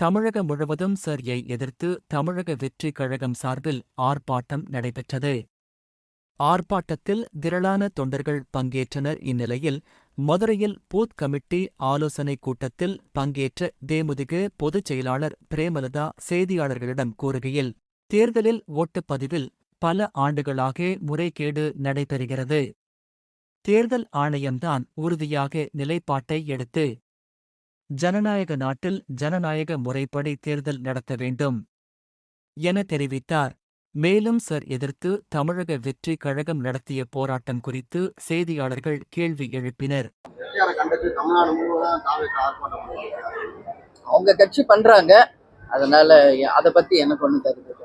தமிழகம் முழுவதும் சர்யை எதிர்த்து தமிழக வெற்றி கழகம் சார்பில் ஆர்ப்பாட்டம் நடைபெற்றது. ஆர்ப்பாட்டத்தில் திரளான தொண்டர்கள் பங்கேற்றனர். இந்நிலையில் மதுரையில் பூத் கமிட்டி ஆலோசனைக் கூட்டத்தில் பங்கேற்ற தேமுதிக பொதுச் செயலாளர் பிரேமலதா செய்தியாளர்களிடம் கூறுகையில் தேர்தலில் ஓட்டுப்பதிவில் பல ஆண்டுகளாக முறைகேடு நடைபெறுகிறது. தேர்தல் ஆணையம்தான் உறுதியாக நிலைப்பாட்டை எடுத்து ஜனநாயக நாட்டில் ஜனநாயக முறைப்படி தேர்தல் நடத்த வேண்டும் என தெரிவித்தார். மேலும் சர் எதிர்த்து தமிழக வெற்றி கழகம் நடத்திய போராட்டம் குறித்து செய்தியாளர்கள் கேள்வி எழுப்பினர். அவங்க கட்சி பண்றாங்க. அதனால அதை பத்தி எனக்கு ஒண்ணு தெரிஞ்சது